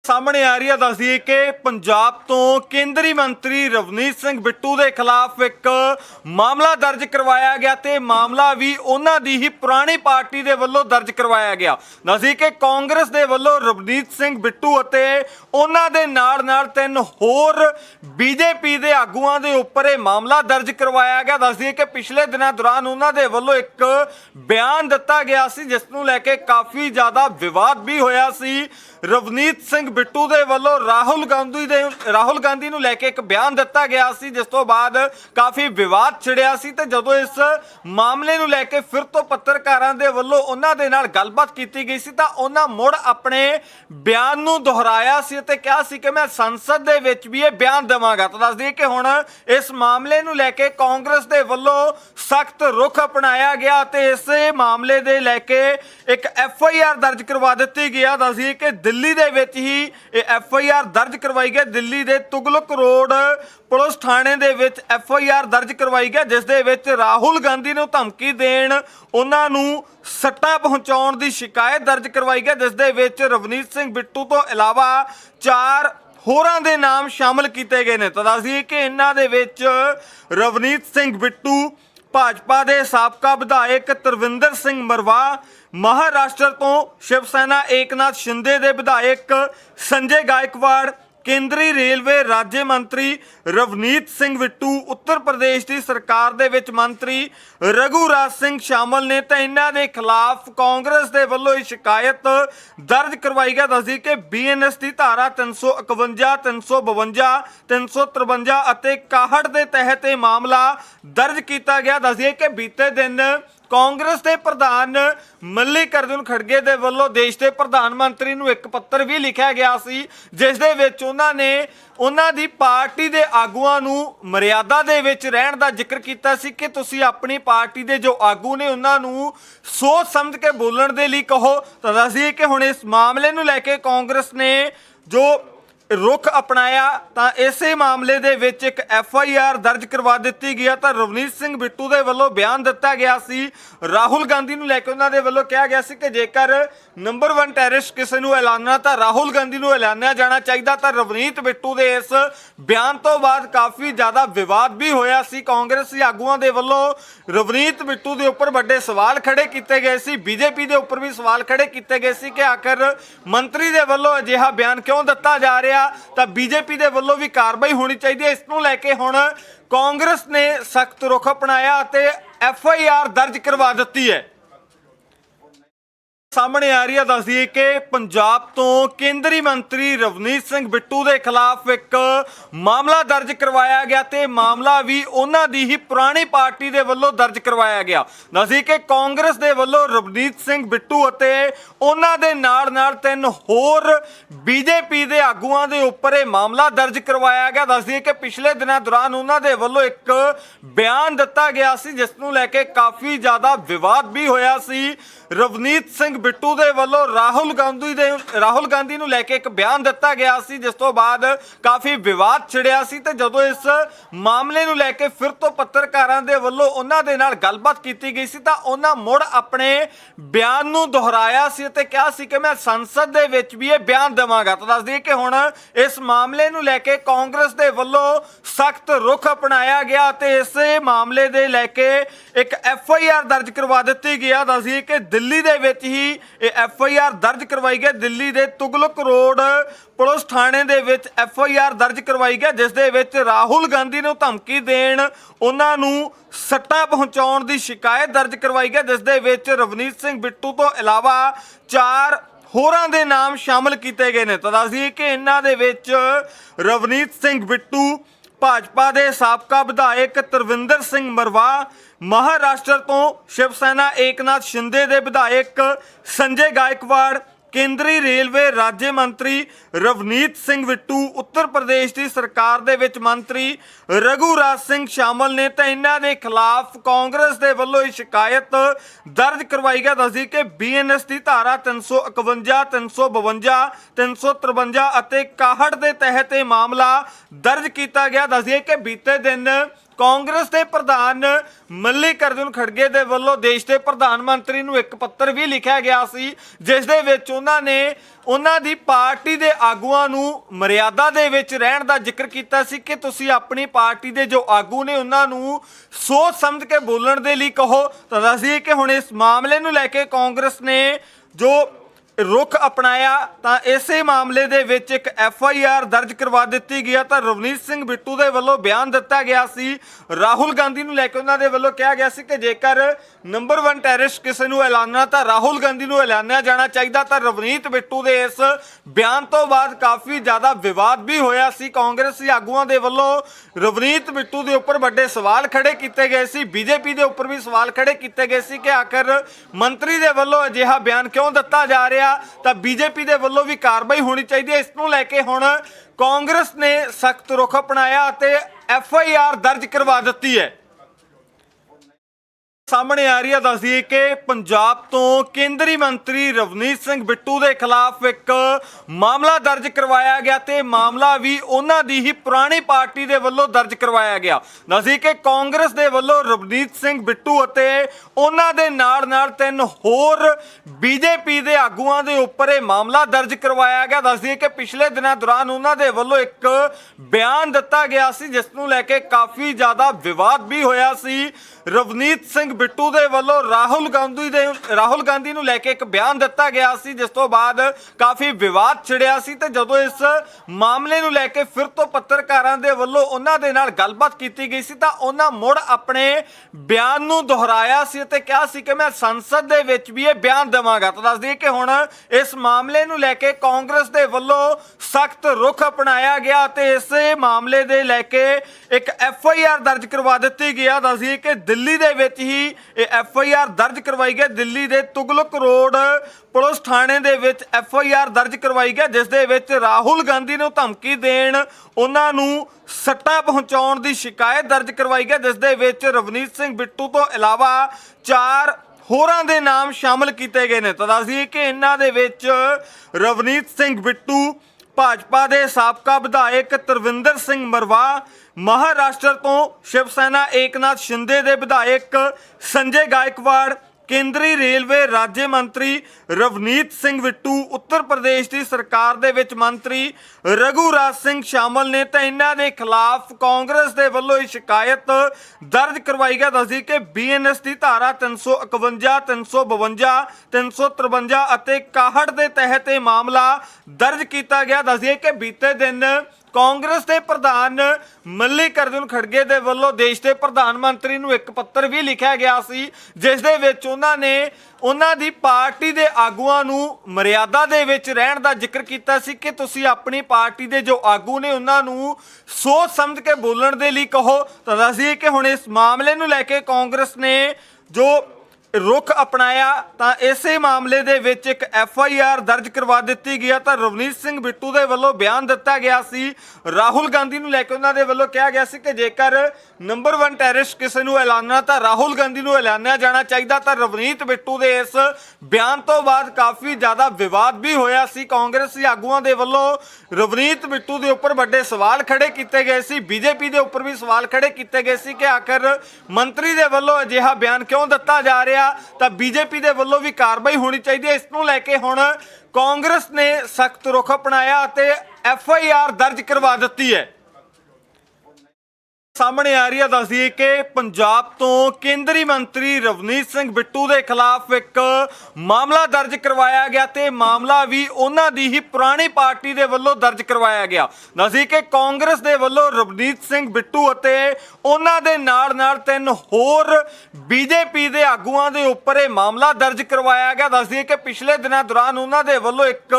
A: ਸਾਹਮਣੇ ਆ ਰਹੀ ਹੈ ਦੱਸਦੀਏ ਕਿ ਪੰਜਾਬ ਤੋਂ ਕੇਂਦਰੀ ਮੰਤਰੀ ਰਵਨੀਤ ਸਿੰਘ ਬਿੱਟੂ ਦੇ ਖਿਲਾਫ ਇੱਕ ਮਾਮਲਾ ਦਰਜ ਕਰਵਾਇਆ ਗਿਆ ਤੇ ਮਾਮਲਾ ਵੀ ਉਹਨਾਂ ਦੀ ਹੀ ਪੁਰਾਣੀ ਪਾਰਟੀ ਦੇ ਵੱਲੋਂ ਦਰਜ ਕਰਵਾਇਆ ਗਿਆ। ਦੱਸਦੀ ਕਿ ਕਾਂਗਰਸ ਦੇ ਵੱਲੋਂ ਰਵਨੀਤ ਸਿੰਘ ਬਿੱਟੂ ਅਤੇ ਉਹਨਾਂ ਦੇ ਨਾਲ ਨਾਲ ਤਿੰਨ ਹੋਰ ਬੀਜੇਪੀ ਦੇ ਆਗੂਆਂ ਦੇ ਉੱਪਰ ਇਹ ਮਾਮਲਾ ਦਰਜ ਕਰਵਾਇਆ ਗਿਆ। ਦੱਸਦੀ ਕਿ ਪਿਛਲੇ ਦਿਨਾਂ ਦੌਰਾਨ ਉਹਨਾਂ ਦੇ ਵੱਲੋਂ ਇੱਕ ਬਿਆਨ ਦਿੱਤਾ ਗਿਆ ਸੀ, ਜਿਸ ਨੂੰ ਲੈ ਕੇ ਕਾਫੀ ਜ਼ਿਆਦਾ ਵਿਵਾਦ ਵੀ ਹੋਇਆ ਸੀ। ਰਵਨੀਤ ਸਿੰਘ ਬਿੱਟੂ ਦੇ ਵੱਲੋਂ ਰਾਹੁਲ ਗਾਂਧੀ ਦੇ ਰਾਹੁਲ ਗਾਂਧੀ ਨੂੰ ਲੈ ਕੇ ਇੱਕ ਬਿਆਨ ਦਿੱਤਾ ਗਿਆ ਸੀ, ਜਿਸ ਤੋਂ ਬਾਅਦ ਕਾਫੀ ਵਿਵਾਦ ਛਿੜਿਆ ਸੀ ਤੇ ਜਦੋਂ ਇਸ ਮਾਮਲੇ ਨੂੰ ਲੈ ਕੇ ਫਿਰ ਤੋਂ ਪੱਤਰਕਾਰਾਂ ਦੇ ਵੱਲੋਂ ਉਹਨਾਂ ਦੇ ਨਾਲ ਗੱਲਬਾਤ ਕੀਤੀ ਗਈ ਸੀ, ਤਾਂ ਉਹਨਾਂ ਮੁੜ ਆਪਣੇ ਬਿਆਨ ਨੂੰ ਦੁਹਰਾਇਆ ਸੀ ਤੇ ਕਿਹਾ ਸੀ ਕਿ ਮੈਂ ਸੰਸਦ ਦੇ ਵਿੱਚ ਵੀ ਇਹ ਬਿਆਨ ਦੇਵਾਂਗਾ। ਤਾਂ ਦੱਸ ਦਈਏ ਕਿ ਹੁਣ ਇਸ ਮਾਮਲੇ ਨੂੰ ਲੈ ਕੇ ਕਾਂਗਰਸ ਦੇ ਵੱਲੋਂ ਸਖਤ ਰੁਖ ਅਪਣਾਇਆ ਗਿਆ ਤੇ ਇਸ ਮਾਮਲੇ ਦੇ ਲੈ ਕੇ ਇੱਕ ਐਫ ਆਈ ਆਰ ਦਰਜ ਕਰਵਾ ਦਿੱਤੀ ਗਿਆ ਦੱਸਦੀ ਕਿ ਦਿੱਲੀ ਦੇ ਵਿੱਚ ਹੀ ਇਹ ਐਫ ਆਈ ਆਰ ਦਰਜ ਕਰਵਾਈ ਗਈ। ਦਿੱਲੀ ਦੇ ਤੁਗਲਕ ਰੋਡ ਪੁਲਿਸ ਥਾਣੇ ਦੇ ਵਿੱਚ ਐਫ ਆਈ ਆਰ ਦਰਜ ਕਰਵਾਈ ਗਈ, ਜਿਸ ਦੇ ਵਿੱਚ ਰਾਹੁਲ ਗਾਂਧੀ ਨੂੰ ਧਮਕੀ ਦੇਣ, ਉਹਨਾਂ ਨੂੰ ਸੱਟਾ ਪਹੁੰਚਾਉਣ ਦੀ ਸ਼ਿਕਾਇਤ ਦਰਜ ਕਰਵਾਈ ਗਈ, ਜਿਸ ਦੇ ਵਿੱਚ ਰਵਨੀਤ ਸਿੰਘ ਬਿੱਟੂ ਤੋਂ ਇਲਾਵਾ ਚਾਰ ਹੋਰਾਂ ਦੇ ਨਾਮ ਸ਼ਾਮਲ ਕੀਤੇ ਗਏ ਨੇ। ਤਾਂ ਦੱਸਦੀ ਕਿ ਇਹਨਾਂ ਦੇ ਵਿੱਚ ਰਵਨੀਤ ਸਿੰਘ ਬਿੱਟੂ, ਭਾਜਪਾ ਦੇ ਸਾਬਕਾ ਵਿਧਾਇਕ ਤਰਵਿੰਦਰ ਸਿੰਘ ਮਰਵਾ ਮਹਾਰਾਸ਼ਟਰ ਤੋਂ ਸ਼ਿਵ ਸੈਨਾ ਏਕਨਾਥ ਸ਼ਿੰਦੇ ਦੇ ਵਿਧਾਇਕ ਸੰਜੇ ਗਾਇਕਵਾੜ, ਕੇਂਦਰੀ ਰੇਲਵੇ ਰਾਜ ਮੰਤਰੀ ਰਵਨੀਤ ਸਿੰਘ ਵਿੱਟੂ, ਉੱਤਰ ਪ੍ਰਦੇਸ਼ ਦੀ ਸਰਕਾਰ ਦੇ ਵਿੱਚ ਮੰਤਰੀ ਰਘੂਰਾਜ ਸਿੰਘ ਸ਼ਾਮਲ ਨੇ ਤਾਂ ਇਹਨਾਂ ਦੇ ਖਿਲਾਫ ਕਾਂਗਰਸ ਦੇ ਵੱਲੋਂ ਇਹ ਸ਼ਿਕਾਇਤ ਦਰਜ ਕਰਵਾਈ ਗਿਆ ਦੱਸਦੀ ਕਿ ਬੀਐਨਐਸ ਦੀ ਧਾਰਾ 351 352 353 ਅਤੇ 61 ਦੇ ਤਹਿਤ ਇਹ ਮਾਮਲਾ ਦਰਜ ਕੀਤਾ ਗਿਆ। ਦੱਸਦੀ ਕਿ ਬੀਤੇ ਦਿਨ ਕਾਂਗਰਸ ਦੇ ਪ੍ਰਧਾਨ ਮੱਲਿਕ ਅਰਜੁਨ ਖੜਗੇ ਦੇ ਵੱਲੋਂ ਦੇਸ਼ ਦੇ ਪ੍ਰਧਾਨ ਮੰਤਰੀ ਨੂੰ ਇੱਕ ਪੱਤਰ ਵੀ ਲਿਖਿਆ ਗਿਆ ਸੀ, ਜਿਸ ਦੇ ਵਿੱਚ ਉਹਨਾਂ ਨੇ ਉਹਨਾਂ ਦੀ ਪਾਰਟੀ ਦੇ ਆਗੂਆਂ ਨੂੰ ਮਰਿਆਦਾ ਦੇ ਵਿੱਚ ਰਹਿਣ ਦਾ ਜ਼ਿਕਰ ਕੀਤਾ ਸੀ ਕਿ ਤੁਸੀਂ ਆਪਣੀ ਪਾਰਟੀ ਦੇ ਜੋ ਆਗੂ ਨੇ ਉਹਨਾਂ ਨੂੰ ਸੋਚ ਸਮਝ ਕੇ ਬੋਲਣ ਦੇ ਲਈ ਕਹੋ। ਤਾਂ ਦੱਸਦੀ ਕਿ ਹੁਣ ਇਸ ਮਾਮਲੇ ਨੂੰ ਲੈ ਕੇ ਕਾਂਗਰਸ ਨੇ ਜੋ ਰੁਖ ਅਪਣਾਇਆ, ਤਾਂ ਇਸੇ ਮਾਮਲੇ ਦੇ ਵਿੱਚ ਇੱਕ ਐਫ ਆਈ ਆਰ ਦਰਜ ਕਰਵਾ ਦਿੱਤੀ ਗਿਆ ਤਾਂ ਰਵਨੀਤ ਸਿੰਘ ਬਿੱਟੂ ਦੇ ਵੱਲੋਂ ਬਿਆਨ ਦਿੱਤਾ ਗਿਆ ਸੀ। ਰਾਹੁਲ ਗਾਂਧੀ ਨੂੰ ਲੈ ਕੇ ਉਹਨਾਂ ਦੇ ਵੱਲੋਂ ਕਿਹਾ ਗਿਆ ਸੀ ਕਿ ਜੇਕਰ ਨੰਬਰ 1 ਟੈਰਰਿਸਟ ਕਿਸੇ ਨੂੰ ਐਲਾਨਣਾ, ਤਾਂ ਰਾਹੁਲ ਗਾਂਧੀ ਨੂੰ ਐਲਾਨਿਆ ਜਾਣਾ ਚਾਹੀਦਾ। ਤਾਂ ਰਵਨੀਤ ਬਿੱਟੂ ਦੇ ਇਸ ਬਿਆਨ ਤੋਂ ਬਾਅਦ ਕਾਫੀ ਜ਼ਿਆਦਾ ਵਿਵਾਦ ਵੀ ਹੋਇਆ ਸੀ। ਕਾਂਗਰਸੀ ਆਗੂਆਂ ਦੇ ਵੱਲੋਂ ਰਵਨੀਤ ਬਿੱਟੂ ਦੇ ਉੱਪਰ ਵੱਡੇ ਸਵਾਲ ਖੜੇ ਕੀਤੇ ਗਏ ਸੀ। ਬੀਜੇਪੀ ਦੇ ਉੱਪਰ ਵੀ ਸਵਾਲ ਖੜੇ ਕੀਤੇ ਗਏ ਸੀ ਕਿ ਆਖਰ ਮੰਤਰੀ ਦੇ ਵੱਲੋਂ ਅਜਿਹਾ ਬਿਆਨ ਕਿਉਂ ਦਿੱਤਾ ਜਾ ਰਿਹਾ ਤਾਂ ਬੀਜੇਪੀ ਦੇ ਵੱਲੋਂ ਵੀ ਕਾਰਵਾਈ ਹੋਣੀ ਚਾਹੀਦੀ ਹੈ। ਇਸ ਨੂੰ ਲੈ ਕੇ ਹੁਣ ਕਾਂਗਰਸ ਨੇ ਸਖਤ ਰੁਖ ਅਪਣਾਇਆ ਅਤੇ ਐਫ ਆਈ ਆਰ ਦਰਜ ਕਰਵਾ ਦਿੱਤੀ ਹੈ। ਸਾਹਮਣੇ ਆ ਰਹੀ ਹੈ ਦੱਸਦੀਏ ਕਿ ਪੰਜਾਬ ਤੋਂ ਕੇਂਦਰੀ ਮੰਤਰੀ ਰਵਨੀਤ ਸਿੰਘ ਬਿੱਟੂ ਦੇ ਖਿਲਾਫ ਇੱਕ ਮਾਮਲਾ ਦਰਜ ਕਰਵਾਇਆ ਗਿਆ ਤੇ ਮਾਮਲਾ ਵੀ ਉਹਨਾਂ ਦੀ ਹੀ ਪੁਰਾਣੀ ਪਾਰਟੀ ਦੇ ਵੱਲੋਂ ਦਰਜ ਕਰਵਾਇਆ ਗਿਆ। ਦੱਸਦੀ ਕਿ ਕਾਂਗਰਸ ਦੇ ਵੱਲੋਂ ਰਵਨੀਤ ਸਿੰਘ ਬਿੱਟੂ ਅਤੇ ਉਹਨਾਂ ਦੇ ਨਾਲ ਨਾਲ ਤਿੰਨ ਹੋਰ ਬੀਜੇਪੀ ਦੇ ਆਗੂਆਂ ਦੇ ਉੱਪਰ ਇਹ ਮਾਮਲਾ ਦਰਜ ਕਰਵਾਇਆ ਗਿਆ। ਦੱਸਦੀ ਕਿ ਪਿਛਲੇ ਦਿਨਾਂ ਦੌਰਾਨ ਉਹਨਾਂ ਦੇ ਵੱਲੋਂ ਇੱਕ ਬਿਆਨ ਦਿੱਤਾ ਗਿਆ ਸੀ, ਜਿਸ ਨੂੰ ਲੈ ਕੇ ਕਾਫੀ ਜ਼ਿਆਦਾ ਵਿਵਾਦ ਵੀ ਹੋਇਆ ਸੀ। ਰਵਨੀਤ ਸਿੰਘ ਬਿੱਟੂ ਦੇ ਵੱਲੋਂ ਰਾਹੁਲ ਗਾਂਧੀ ਦੇ ਰਾਹੁਲ ਗਾਂਧੀ ਨੂੰ ਲੈ ਕੇ ਇੱਕ ਬਿਆਨ ਦਿੱਤਾ ਗਿਆ ਸੀ, ਜਿਸ ਤੋਂ ਬਾਅਦ ਕਾਫੀ ਵਿਵਾਦ ਛਿੜਿਆ ਸੀ ਤੇ ਜਦੋਂ ਇਸ ਮਾਮਲੇ ਨੂੰ ਲੈ ਕੇ ਫਿਰ ਤੋਂ ਪੱਤਰਕਾਰਾਂ ਦੇ ਵੱਲੋਂ ਉਹਨਾਂ ਦੇ ਨਾਲ ਗੱਲਬਾਤ ਕੀਤੀ ਗਈ ਸੀ ਤਾਂ ਉਹਨਾਂ ਮੁੜ ਆਪਣੇ ਬਿਆਨ ਨੂੰ ਦੁਹਰਾਇਆ ਸੀ ਤੇ ਕਿਹਾ ਸੀ ਕਿ ਮੈਂ ਸੰਸਦ ਦੇ ਵਿੱਚ ਵੀ ਇਹ ਬਿਆਨ ਦੇਵਾਂਗਾ। ਤਾਂ ਦੱਸ ਦਈਏ ਕਿ ਹੁਣ ਇਸ ਮਾਮਲੇ ਨੂੰ ਲੈ ਕੇ ਕਾਂਗਰਸ ਦੇ ਵੱਲੋਂ ਸਖਤ ਰੁਖ ਅਪਣਾਇਆ ਗਿਆ ਤੇ ਇਸੇ ਮਾਮਲੇ ਦੇ ਲੈ ਕੇ ਇੱਕ ਐਫ ਆਈ ਆਰ ਦਰਜ ਕਰਵਾ ਦਿੱਤੀ ਗਿਆ ਦੱਸੀਏ ਕਿ ਦਿੱਲੀ ਦੇ ਵਿੱਚ ਹੀ ਇਹ ਐਫ ਆਈ ਆਰ ਦਰਜ ਕਰਵਾਈ ਗਈ ਦਿੱਲੀ ਦੇ ਤੁਗਲਕ ਰੋਡ ਪੁਲਿਸ ਥਾਣੇ ਦੇ ਵਿੱਚ ਐਫ ਆਈ ਆਰ ਦਰਜ ਕਰਵਾਈ ਗਈ ਜਿਸ ਦੇ ਵਿੱਚ ਰਾਹੁਲ ਗਾਂਧੀ ਨੂੰ ਧਮਕੀ ਦੇਣ, ਉਹਨਾਂ ਨੂੰ ਸੱਟਾਂ ਪਹੁੰਚਾਉਣ ਦੀ ਸ਼ਿਕਾਇਤ ਦਰਜ ਕਰਵਾਈ ਗਈ ਜਿਸ ਦੇ ਵਿੱਚ ਰਵਨੀਤ ਸਿੰਘ ਬਿੱਟੂ ਤੋਂ ਇਲਾਵਾ ਚਾਰ ਹੋਰਾਂ ਦੇ ਨਾਮ ਸ਼ਾਮਲ ਕੀਤੇ ਗਏ ਨੇ। ਤਾਂ ਦੱਸਦੀ ਕਿ ਇਹਨਾਂ ਦੇ ਵਿੱਚ ਰਵਨੀਤ ਸਿੰਘ ਬਿੱਟੂ, ਭਾਜਪਾ ਦੇ ਸਾਬਕਾ ਵਿਧਾਇਕ ਤਰਵਿੰਦਰ ਸਿੰਘ ਮਰਵਾ ਮਹਾਰਾਸ਼ਟਰ ਤੋਂ ਸ਼ਿਵ ਸੈਨਾ ਏਕਨਾਥ ਸ਼ਿੰਦੇ ਦੇ ਵਿਧਾਇਕ ਸੰਜੇ ਗਾਇਕਵਾੜ, ਕੇਂਦਰੀ ਰੇਲਵੇ ਰਾਜ ਮੰਤਰੀ ਰਵਨੀਤ ਸਿੰਘ ਵਿੱਟੂ, ਉੱਤਰ ਪ੍ਰਦੇਸ਼ ਦੀ ਸਰਕਾਰ ਦੇ ਵਿੱਚ ਮੰਤਰੀ ਰਘੂਰਾਜ ਸਿੰਘ ਸ਼ਾਮਲ ਨੇ ਤਾਂ ਇਹਨਾਂ ਦੇ ਖਿਲਾਫ ਕਾਂਗਰਸ ਦੇ ਵੱਲੋਂ ਇਹ ਸ਼ਿਕਾਇਤ ਦਰਜ ਕਰਵਾਈ ਗਿਆ ਦੱਸਦੀ ਕਿ ਬੀਐਨਐਸ ਦੀ ਧਾਰਾ 351 352 353 ਅਤੇ 61 ਦੇ ਤਹਿਤ ਇਹ ਮਾਮਲਾ ਦਰਜ ਕੀਤਾ ਗਿਆ। ਦੱਸਦੀ ਕਿ ਬੀਤੇ ਦਿਨ ਕਾਂਗਰਸ ਦੇ ਪ੍ਰਧਾਨ ਮੱਲੀਕਾਰਜੁਨ ਖੜਗੇ ਦੇ ਵੱਲੋਂ ਦੇਸ਼ ਦੇ ਪ੍ਰਧਾਨ ਮੰਤਰੀ ਨੂੰ ਇੱਕ ਪੱਤਰ ਵੀ ਲਿਖਿਆ ਗਿਆ ਸੀ, ਜਿਸ ਦੇ ਵਿੱਚ ਉਹਨਾਂ ਨੇ ਉਹਨਾਂ ਦੀ ਪਾਰਟੀ ਦੇ ਆਗੂਆਂ ਨੂੰ ਮਰਿਆਦਾ ਦੇ ਵਿੱਚ ਰਹਿਣ ਦਾ ਜ਼ਿਕਰ ਕੀਤਾ ਸੀ ਕਿ ਤੁਸੀਂ ਆਪਣੀ ਪਾਰਟੀ ਦੇ ਜੋ ਆਗੂ ਨੇ ਉਹਨਾਂ ਨੂੰ ਸੋਚ ਸਮਝ ਕੇ ਬੋਲਣ ਦੇ ਲਈ ਕਹੋ। ਤਾਂ ਦੱਸਦੀ ਕਿ ਹੁਣ ਇਸ ਮਾਮਲੇ ਨੂੰ ਲੈ ਕੇ ਕਾਂਗਰਸ ਨੇ ਜੋ ਰੁਖ ਅਪਣਾਇਆ, ਤਾਂ ਇਸੇ ਮਾਮਲੇ ਦੇ ਵਿੱਚ ਇੱਕ ਐਫ ਆਈ ਆਰ ਦਰਜ ਕਰਵਾ ਦਿੱਤੀ ਗਿਆ ਤਾਂ ਰਵਨੀਤ ਸਿੰਘ ਬਿੱਟੂ ਦੇ ਵੱਲੋਂ ਬਿਆਨ ਦਿੱਤਾ ਗਿਆ ਸੀ। ਰਾਹੁਲ ਗਾਂਧੀ ਨੂੰ ਲੈ ਕੇ ਉਹਨਾਂ ਦੇ ਵੱਲੋਂ ਕਿਹਾ ਗਿਆ ਸੀ ਕਿ ਜੇਕਰ ਨੰਬਰ 1 ਟੈਰਰਿਸਟ ਕਿਸੇ ਨੂੰ ਐਲਾਨਣਾ ਤਾਂ ਰਾਹੁਲ ਗਾਂਧੀ ਨੂੰ ਐਲਾਨਿਆ ਜਾਣਾ ਚਾਹੀਦਾ। ਤਾਂ ਰਵਨੀਤ ਬਿੱਟੂ ਦੇ ਇਸ ਬਿਆਨ ਤੋਂ ਬਾਅਦ ਕਾਫੀ ਜ਼ਿਆਦਾ ਵਿਵਾਦ ਵੀ ਹੋਇਆ ਸੀ। ਕਾਂਗਰਸੀ ਆਗੂਆਂ ਦੇ ਵੱਲੋਂ ਰਵਨੀਤ ਬਿੱਟੂ ਦੇ ਉੱਪਰ ਵੱਡੇ ਸਵਾਲ ਖੜੇ ਕੀਤੇ ਗਏ ਸੀ। ਬੀਜੇਪੀ ਦੇ ਉੱਪਰ ਵੀ ਸਵਾਲ ਖੜੇ ਕੀਤੇ ਗਏ ਸੀ ਕਿ ਆਖਰ ਮੰਤਰੀ ਦੇ ਵੱਲੋਂ ਅਜਿਹਾ ਬਿਆਨ ਕਿਉਂ ਦਿੱਤਾ ਜਾ ਰਿਹਾ ਤਾਂ ਬੀਜੇਪੀ ਦੇ ਵੱਲੋਂ ਵੀ ਕਾਰਵਾਈ ਹੋਣੀ ਚਾਹੀਦੀ ਹੈ। ਇਸ ਨੂੰ ਲੈ ਕੇ ਹੁਣ ਕਾਂਗਰਸ ਨੇ ਸਖਤ ਰੁਖ ਅਪਣਾਇਆ ਅਤੇ ਐਫ ਆਈ ਆਰ ਦਰਜ ਕਰਵਾ ਦਿੱਤੀ ਹੈ। ਸਾਹਮਣੇ ਆ ਰਹੀ ਹੈ ਦੱਸਦੀ ਕਿ ਪੰਜਾਬ ਤੋਂ ਕੇਂਦਰੀ ਮੰਤਰੀ ਰਵਨੀਤ ਸਿੰਘ ਬਿੱਟੂ ਦੇ ਖਿਲਾਫ ਇੱਕ ਮਾਮਲਾ ਦਰਜ ਕਰਵਾਇਆ ਗਿਆ ਤੇ ਮਾਮਲਾ ਵੀ ਉਹਨਾਂ ਦੀ ਹੀ ਪੁਰਾਣੀ ਪਾਰਟੀ ਦੇ ਵੱਲੋਂ ਦਰਜ ਕਰਵਾਇਆ ਗਿਆ। ਦੱਸਦੀ ਕਿ ਕਾਂਗਰਸ ਦੇ ਵੱਲੋਂ ਰਵਨੀਤ ਸਿੰਘ ਬਿੱਟੂ ਅਤੇ ਉਹਨਾਂ ਦੇ ਨਾਲ ਨਾਲ ਤਿੰਨ ਹੋਰ ਬੀਜੇਪੀ ਦੇ ਆਗੂਆਂ ਦੇ ਉੱਪਰ ਇਹ ਮਾਮਲਾ ਦਰਜ ਕਰਵਾਇਆ ਗਿਆ। ਦੱਸਦੀ ਕਿ ਪਿਛਲੇ ਦਿਨਾਂ ਦੌਰਾਨ ਉਹਨਾਂ ਦੇ ਵੱਲੋਂ ਇੱਕ ਬਿਆਨ ਦਿੱਤਾ ਗਿਆ ਸੀ, ਜਿਸ ਨੂੰ ਲੈ ਕੇ ਕਾਫੀ ਜ਼ਿਆਦਾ ਵਿਵਾਦ ਵੀ ਹੋਇਆ ਸੀ। ਰਵਨੀਤ ਸਿੰਘ ਬਿੱਟੂ ਦੇ ਵੱਲੋਂ ਰਾਹੁਲ ਗਾਂਧੀ ਦੇ ਰਾਹੁਲ ਗਾਂਧੀ ਨੂੰ ਲੈ ਕੇ ਇੱਕ ਬਿਆਨ ਦਿੱਤਾ ਗਿਆ ਸੀ, ਜਿਸ ਤੋਂ ਬਾਅਦ ਕਾਫੀ ਵਿਵਾਦ ਛਿੜਿਆ ਸੀ ਤੇ ਜਦੋਂ ਇਸ ਮਾਮਲੇ ਨੂੰ ਲੈ ਕੇ ਫਿਰ ਤੋਂ ਪੱਤਰਕਾਰਾਂ ਦੇ ਵੱਲੋਂ ਉਹਨਾਂ ਦੇ ਨਾਲ ਗੱਲਬਾਤ ਕੀਤੀ ਗਈ ਸੀ, ਤਾਂ ਉਹਨਾਂ ਮੁੜ ਆਪਣੇ ਬਿਆਨ ਨੂੰ ਦੁਹਰਾਇਆ ਸੀ ਤੇ ਕਿਹਾ ਸੀ ਕਿ ਮੈਂ ਸੰਸਦ ਦੇ ਵਿੱਚ ਵੀ ਇਹ ਬਿਆਨ ਦੇਵਾਂਗਾ। ਤਾਂ ਦੱਸ ਦਈਏ ਕਿ ਹੁਣ ਇਸ ਮਾਮਲੇ ਨੂੰ ਲੈ ਕੇ ਕਾਂਗਰਸ ਦੇ ਵੱਲੋਂ ਸਖਤ ਰੁਖ ਅਪਣਾਇਆ ਗਿਆ ਤੇ ਇਸੇ ਮਾਮਲੇ ਦੇ ਲੈ ਕੇ ਇੱਕ ਐਫ ਆਈ ਆਰ ਦਰਜ ਕਰਵਾ ਦਿੱਤੀ ਗਿਆ ਦੱਸ ਦਈਏ ਕਿ ਦਿੱਲੀ ਦੇ ਵਿੱਚ ਹੀ ਇਹ ਐਫ ਆਈ ਆਰ ਦਰਜ ਕਰਵਾਈ ਗਈ ਦਿੱਲੀ ਦੇ ਤੁਗਲਕ ਰੋਡ ਪੁਲਿਸ ਥਾਣੇ ਦੇ ਵਿੱਚ ਐਫ ਆਈ ਆਰ ਦਰਜ ਕਰਵਾਈ ਗਈ ਜਿਸ ਦੇ ਵਿੱਚ ਰਾਹੁਲ ਗਾਂਧੀ ਨੂੰ ਧਮਕੀ ਦੇਣ ਉਹਨਾਂ ਨੂੰ ਸੱਟਾਂ ਪਹੁੰਚਾਉਣ ਦੀ ਸ਼ਿਕਾਇਤ ਦਰਜ ਕਰਵਾਈ ਗਈ ਜਿਸ ਦੇ ਵਿੱਚ ਰਵਨੀਤ ਸਿੰਘ ਬਿੱਟੂ ਤੋਂ ਇਲਾਵਾ ਚਾਰ ਹੋਰਾਂ ਦੇ ਨਾਮ ਸ਼ਾਮਲ ਕੀਤੇ ਗਏ ਨੇ। ਤਾਂ ਦੱਸਦੀ ਕਿ ਇਹਨਾਂ ਦੇ ਵਿੱਚ ਰਵਨੀਤ ਸਿੰਘ ਬਿੱਟੂ ਭਾਜਪਾ ਦੇ ਸਾਬਕਾ ਵਿਧਾਇਕ ਤਰਵਿੰਦਰ ਸਿੰਘ ਮਰਵਾ, ਮਹਾਰਾਸ਼ਟਰ ਤੋਂ ਸ਼ਿਵ ਸੈਨਾ ਏਕਨਾਥ ਸ਼ਿੰਦੇ ਦੇ ਵਿਧਾਇਕ ਸੰਜੇ ਗਾਇਕਵਾੜ ਕੇਂਦਰੀ ਰੇਲਵੇ ਰਾਜ ਮੰਤਰੀ ਰਵਨੀਤ ਸਿੰਘ ਵਿੱਟੂ, ਉੱਤਰ ਪ੍ਰਦੇਸ਼ ਦੀ ਸਰਕਾਰ ਦੇ ਵਿੱਚ ਮੰਤਰੀ ਰਘੂਰਾਜ ਸਿੰਘ ਸ਼ਾਮਲ ਨੇ ਤਾਂ ਇਹਨਾਂ ਦੇ ਖਿਲਾਫ ਕਾਂਗਰਸ ਦੇ ਵੱਲੋਂ ਇਹ ਸ਼ਿਕਾਇਤ ਦਰਜ ਕਰਵਾਈ ਗਿਆ ਦੱਸਦੀ ਕਿ ਬੀਐਨਐਸ ਦੀ ਧਾਰਾ 351 352 353 ਅਤੇ 61 ਦੇ ਤਹਿਤ ਇਹ ਮਾਮਲਾ ਦਰਜ ਕੀਤਾ ਗਿਆ। ਦੱਸਦੀ ਕਿ ਬੀਤੇ ਦਿਨ ਕਾਂਗਰਸ ਦੇ ਪ੍ਰਧਾਨ ਮੱਲੀਕਾਰਜੁਨ ਖੜਗੇ ਦੇ ਵੱਲੋਂ ਦੇਸ਼ ਦੇ ਪ੍ਰਧਾਨ ਮੰਤਰੀ ਨੂੰ ਇੱਕ ਪੱਤਰ ਵੀ ਲਿਖਿਆ ਗਿਆ ਸੀ, ਜਿਸ ਦੇ ਵਿੱਚ ਉਹਨਾਂ ਨੇ ਉਹਨਾਂ ਦੀ ਪਾਰਟੀ ਦੇ ਆਗੂਆਂ ਨੂੰ ਮਰਿਆਦਾ ਦੇ ਵਿੱਚ ਰਹਿਣ ਦਾ ਜ਼ਿਕਰ ਕੀਤਾ ਸੀ ਕਿ ਤੁਸੀਂ ਆਪਣੀ ਪਾਰਟੀ ਦੇ ਜੋ ਆਗੂ ਨੇ ਉਹਨਾਂ ਨੂੰ ਸੋਚ ਸਮਝ ਕੇ ਬੋਲਣ ਦੇ ਲਈ ਕਹੋ। ਤਾਂ ਦੱਸੀਏ ਕਿ ਹੁਣ ਇਸ ਮਾਮਲੇ ਨੂੰ ਲੈ ਕੇ ਕਾਂਗਰਸ ਨੇ ਜੋ ਰੁਖ ਅਪਣਾਇਆ, ਤਾਂ ਇਸੇ ਮਾਮਲੇ ਦੇ ਵਿੱਚ ਇੱਕ ਐਫ ਆਈ ਆਰ ਦਰਜ ਕਰਵਾ ਦਿੱਤੀ ਗਿਆ ਤਾਂ ਰਵਨੀਤ ਸਿੰਘ ਬਿੱਟੂ ਦੇ ਵੱਲੋਂ ਬਿਆਨ ਦਿੱਤਾ ਗਿਆ ਸੀ। ਰਾਹੁਲ ਗਾਂਧੀ ਨੂੰ ਲੈ ਕੇ ਉਹਨਾਂ ਦੇ ਵੱਲੋਂ ਕਿਹਾ ਗਿਆ ਸੀ ਕਿ ਜੇਕਰ ਨੰਬਰ 1 ਟੈਰਰਿਸਟ ਕਿਸੇ ਨੂੰ ਐਲਾਨਣਾ, ਤਾਂ ਰਾਹੁਲ ਗਾਂਧੀ ਨੂੰ ਐਲਾਨਿਆ ਜਾਣਾ ਚਾਹੀਦਾ। ਤਾਂ ਰਵਨੀਤ ਬਿੱਟੂ ਦੇ ਇਸ ਬਿਆਨ ਤੋਂ ਬਾਅਦ ਕਾਫੀ ਜ਼ਿਆਦਾ ਵਿਵਾਦ ਵੀ ਹੋਇਆ ਸੀ। ਕਾਂਗਰਸੀ ਆਗੂਆਂ ਦੇ ਵੱਲੋਂ ਰਵਨੀਤ ਬਿੱਟੂ ਦੇ ਉੱਪਰ ਵੱਡੇ ਸਵਾਲ ਖੜੇ ਕੀਤੇ ਗਏ ਸੀ। ਬੀਜੇਪੀ ਦੇ ਉੱਪਰ ਵੀ ਸਵਾਲ ਖੜੇ ਕੀਤੇ ਗਏ ਸੀ ਕਿ ਆਖਰ ਮੰਤਰੀ ਦੇ ਵੱਲੋਂ ਅਜਿਹਾ ਬਿਆਨ ਕਿਉਂ ਦਿੱਤਾ ਜਾ ਰਿਹਾ? ਤਾਂ ਬੀਜੇਪੀ ਦੇ ਵੱਲੋਂ ਵੀ ਕਾਰਵਾਈ ਹੋਣੀ ਚਾਹੀਦੀ ਹੈ। ਇਸ ਨੂੰ ਲੈ ਕੇ ਹੁਣ ਕਾਂਗਰਸ ਨੇ ਸਖਤ ਰੁਖ ਅਪਣਾਇਆ ਅਤੇ ਐਫ ਆਈ ਆਰ ਦਰਜ ਕਰਵਾ ਦਿੱਤੀ ਹੈ। ਸਾਹਮਣੇ ਆ ਰਹੀ ਹੈ ਦੱਸਦੀ ਕਿ ਪੰਜਾਬ ਤੋਂ ਕੇਂਦਰੀ ਮੰਤਰੀ ਰਵਨੀਤ ਸਿੰਘ ਬਿੱਟੂ ਦੇ ਖਿਲਾਫ ਇੱਕ ਮਾਮਲਾ ਦਰਜ ਕਰਵਾਇਆ ਗਿਆ ਤੇ ਮਾਮਲਾ ਵੀ ਉਹਨਾਂ ਦੀ ਹੀ ਪੁਰਾਣੀ ਪਾਰਟੀ ਦੇ ਵੱਲੋਂ ਦਰਜ ਕਰਵਾਇਆ ਗਿਆ। ਦੱਸਦੀ ਕਿ ਕਾਂਗਰਸ ਦੇ ਵੱਲੋਂ ਰਵਨੀਤ ਸਿੰਘ ਬਿੱਟੂ ਅਤੇ ਉਹਨਾਂ ਦੇ ਨਾਲ ਨਾਲ ਤਿੰਨ ਹੋਰ ਬੀਜੇਪੀ ਦੇ ਆਗੂਆਂ ਦੇ ਉੱਪਰ ਇਹ ਮਾਮਲਾ ਦਰਜ ਕਰਵਾਇਆ ਗਿਆ। ਦੱਸਦੀ ਕਿ ਪਿਛਲੇ ਦਿਨਾਂ ਦੌਰਾਨ ਉਹਨਾਂ ਦੇ ਵੱਲੋਂ ਇੱਕ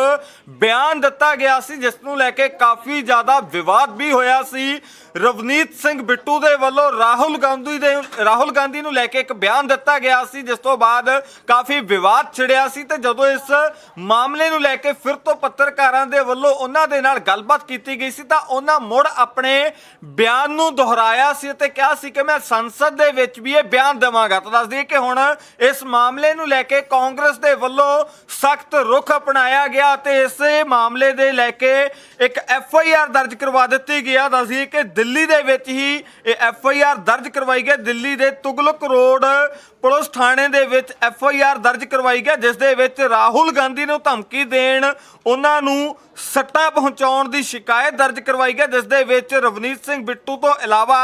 A: ਬਿਆਨ ਦਿੱਤਾ ਗਿਆ ਸੀ, ਜਿਸ ਨੂੰ ਲੈ ਕੇ ਕਾਫੀ ਜ਼ਿਆਦਾ ਵਿਵਾਦ ਵੀ ਹੋਇਆ ਸੀ। ਰਵਨੀਤ ਸਿੰਘ ਬਿੱਟੂ ਦੇ ਵੱਲੋਂ ਰਾਹੁਲ ਗਾਂਧੀ ਦੇ ਰਾਹੁਲ ਗਾਂਧੀ ਨੂੰ ਲੈ ਕੇ ਇੱਕ ਬਿਆਨ ਦਿੱਤਾ ਗਿਆ ਸੀ, ਜਿਸ ਤੋਂ ਬਾਅਦ ਕਾਫੀ ਵਿਵਾਦ ਛਿੜਿਆ ਸੀ ਤੇ ਜਦੋਂ ਇਸ ਮਾਮਲੇ ਨੂੰ ਲੈ ਕੇ ਫਿਰ ਤੋਂ ਪੱਤਰਕਾਰਾਂ ਦੇ ਵੱਲੋਂ ਉਹਨਾਂ ਦੇ ਨਾਲ ਗੱਲਬਾਤ ਕੀਤੀ ਗਈ ਸੀ, ਤਾਂ ਉਹਨਾਂ ਮੁੜ ਆਪਣੇ ਬਿਆਨ ਨੂੰ ਦੁਹਰਾਇਆ ਸੀ ਤੇ ਕਿਹਾ ਸੀ ਕਿ ਮੈਂ ਸੰਸਦ ਦੇ ਵਿੱਚ ਵੀ ਇਹ ਬਿਆਨ ਦੇਵਾਂਗਾ। ਤਾਂ ਦੱਸ ਦਈਏ ਕਿ ਹੁਣ ਇਸ ਮਾਮਲੇ ਨੂੰ ਲੈ ਕੇ ਕਾਂਗਰਸ ਦੇ ਵੱਲੋਂ ਸਖਤ ਰੁਖ ਅਪਣਾਇਆ ਗਿਆ ਤੇ ਇਸੇ ਮਾਮਲੇ ਦੇ ਲੈ ਕੇ ਇੱਕ ਐਫ ਆਈ ਆਰ ਦਰਜ ਕਰਵਾ ਦਿੱਤੀ ਗਿਆ ਦੱਸ ਦਈਏ ਕਿ ਦਿੱਲੀ ਦੇ ਵਿੱਚ ਹੀ ਇਹ ਐਫ ਆਈ ਆਰ ਦਰਜ ਕਰਵਾਈ ਗਈ ਦਿੱਲੀ ਦੇ ਤੁਗਲਕ ਰੋਡ ਪੁਲਿਸ ਥਾਣੇ ਦੇ ਵਿੱਚ ਐਫ ਆਈ ਆਰ ਦਰਜ ਕਰਵਾਈ ਗਈ ਜਿਸ ਦੇ ਵਿੱਚ ਰਾਹੁਲ ਗਾਂਧੀ ਨੂੰ ਧਮਕੀ ਦੇਣ, ਉਹਨਾਂ ਨੂੰ ਸੱਟਾਂ ਪਹੁੰਚਾਉਣ ਦੀ ਸ਼ਿਕਾਇਤ ਦਰਜ ਕਰਵਾਈ ਗਈ ਜਿਸ ਦੇ ਵਿੱਚ ਰਵਨੀਤ ਸਿੰਘ ਬਿੱਟੂ ਤੋਂ ਇਲਾਵਾ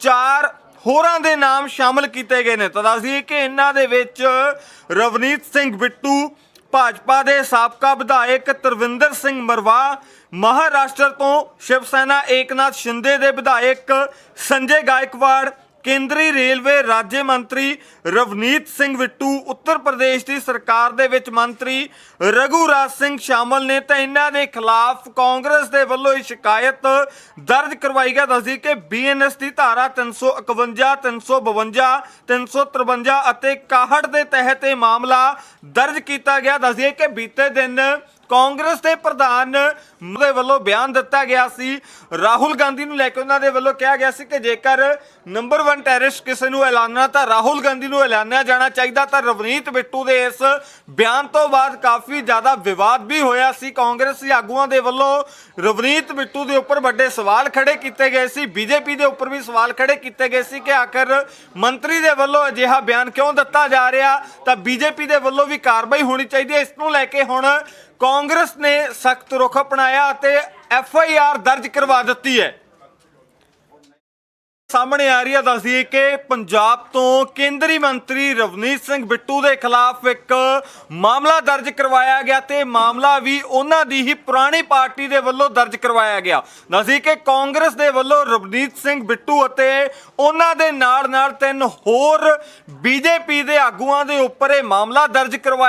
A: ਚਾਰ ਹੋਰਾਂ ਦੇ ਨਾਮ ਸ਼ਾਮਲ ਕੀਤੇ ਗਏ ਨੇ। ਤਾਂ ਦੱਸਦੀ ਕਿ ਇਹਨਾਂ ਦੇ ਵਿੱਚ ਰਵਨੀਤ ਸਿੰਘ ਬਿੱਟੂ ਭਾਜਪਾ ਦੇ ਸਾਬਕਾ ਵਿਧਾਇਕ ਤਰਵਿੰਦਰ ਸਿੰਘ ਮਰਵਾ, ਮਹਾਰਾਸ਼ਟਰ ਤੋਂ ਸ਼ਿਵ ਸੈਨਾ ਏਕਨਾਥ ਸ਼ਿੰਦੇ ਦੇ ਵਿਧਾਇਕ ਸੰਜੇ ਗਾਇਕਵਾੜ ਕੇਂਦਰੀ ਰੇਲਵੇ ਰਾਜ ਮੰਤਰੀ ਰਵਨੀਤ ਸਿੰਘ ਵਿੱਟੂ, ਉੱਤਰ ਪ੍ਰਦੇਸ਼ ਦੀ ਸਰਕਾਰ ਦੇ ਵਿੱਚ ਮੰਤਰੀ ਰਘੂ ਰਾਜ ਸਿੰਘ ਸ਼ਾਮਲ ਨੇ ਤਾਂ ਇਹਨਾਂ ਦੇ ਖਿਲਾਫ ਕਾਂਗਰਸ ਦੇ ਵੱਲੋਂ ਇਹ ਸ਼ਿਕਾਇਤ ਦਰਜ ਕਰਵਾਈ ਗਿਆ ਦੱਸਦੀ ਕਿ ਬੀਐਨਐਸ ਦੀ ਧਾਰਾ 351 352 353 ਅਤੇ 61 ਦੇ ਤਹਿਤ ਇਹ ਮਾਮਲਾ ਦਰਜ ਕੀਤਾ ਗਿਆ। ਦੱਸਦੀ ਕਿ ਬੀਤੇ ਦਿਨ ਕਾਂਗਰਸ ਦੇ ਪ੍ਰਧਾਨ ਦੇ ਵੱਲੋਂ ਬਿਆਨ ਦਿੱਤਾ ਗਿਆ ਸੀ। ਰਾਹੁਲ ਗਾਂਧੀ ਨੂੰ ਲੈ ਕੇ ਉਹਨਾਂ ਦੇ ਵੱਲੋਂ ਕਿਹਾ ਗਿਆ ਸੀ ਕਿ ਜੇਕਰ ਨੰਬਰ 1 ਟੈਰਰਿਸਟ ਕਿਸੇ ਨੂੰ ਐਲਾਨਣਾ, ਤਾਂ ਰਾਹੁਲ ਗਾਂਧੀ ਨੂੰ ਐਲਾਨਿਆ ਜਾਣਾ ਚਾਹੀਦਾ। ਤਾਂ ਰਵਨੀਤ ਬਿੱਟੂ ਦੇ ਇਸ ਬਿਆਨ ਤੋਂ ਬਾਅਦ ਕਾਫੀ ਜ਼ਿਆਦਾ ਵਿਵਾਦ ਵੀ ਹੋਇਆ ਸੀ। ਕਾਂਗਰਸੀ ਆਗੂਆਂ ਦੇ ਵੱਲੋਂ ਰਵਨੀਤ ਬਿੱਟੂ ਦੇ ਉੱਪਰ ਵੱਡੇ ਸਵਾਲ ਖੜੇ ਕੀਤੇ ਗਏ ਸੀ। ਬੀਜੇਪੀ ਦੇ ਉੱਪਰ ਵੀ ਸਵਾਲ ਖੜੇ ਕੀਤੇ ਗਏ ਸੀ ਕਿ ਆਖਰ ਮੰਤਰੀ ਦੇ ਵੱਲੋਂ ਅਜਿਹਾ ਬਿਆਨ ਕਿਉਂ ਦਿੱਤਾ ਜਾ ਰਿਹਾ? ਤਾਂ ਬੀਜੇਪੀ ਦੇ ਵੱਲੋਂ ਵੀ ਕਾਰਵਾਈ ਹੋਣੀ ਚਾਹੀਦੀ ਹੈ। ਇਸ ਨੂੰ ਲੈ ਕੇ ਹੁਣ ਕਾਂਗਰਸ ਨੇ ਸਖਤ ਰੁਖ ਅਪਣਾਇਆ ਅਤੇ ਐਫ ਆਈ ਆਰ ਦਰਜ ਕਰਵਾ ਦਿੱਤੀ ਹੈ। ਸਾਹਮਣੇ ਆ ਰਹੀ ਹੈ ਦੱਸਦੀਏ ਕਿ ਪੰਜਾਬ ਤੋਂ ਕੇਂਦਰੀ ਮੰਤਰੀ ਰਵਨੀਤ ਸਿੰਘ ਬਿੱਟੂ ਦੇ ਖਿਲਾਫ ਇੱਕ ਮਾਮਲਾ ਦਰਜ ਕਰਵਾਇਆ ਗਿਆ ਤੇ ਮਾਮਲਾ ਵੀ ਉਹਨਾਂ ਦੀ ਹੀ ਪੁਰਾਣੀ ਪਾਰਟੀ ਦੇ ਵੱਲੋਂ ਦਰਜ ਕਰਵਾਇਆ ਗਿਆ। ਦੱਸੀ ਕਿ ਕਾਂਗਰਸ ਦੇ ਵੱਲੋਂ ਰਵਨੀਤ ਸਿੰਘ ਬਿੱਟੂ ਅਤੇ ਉਹਨਾਂ ਦੇ ਨਾਲ ਨਾਲ ਤਿੰਨ ਹੋਰ ਬੀਜੇਪੀ ਦੇ ਆਗੂਆਂ ਦੇ ਉੱਪਰ ਇਹ ਮਾਮਲਾ ਦਰਜ ਕਰਵਾਇਆ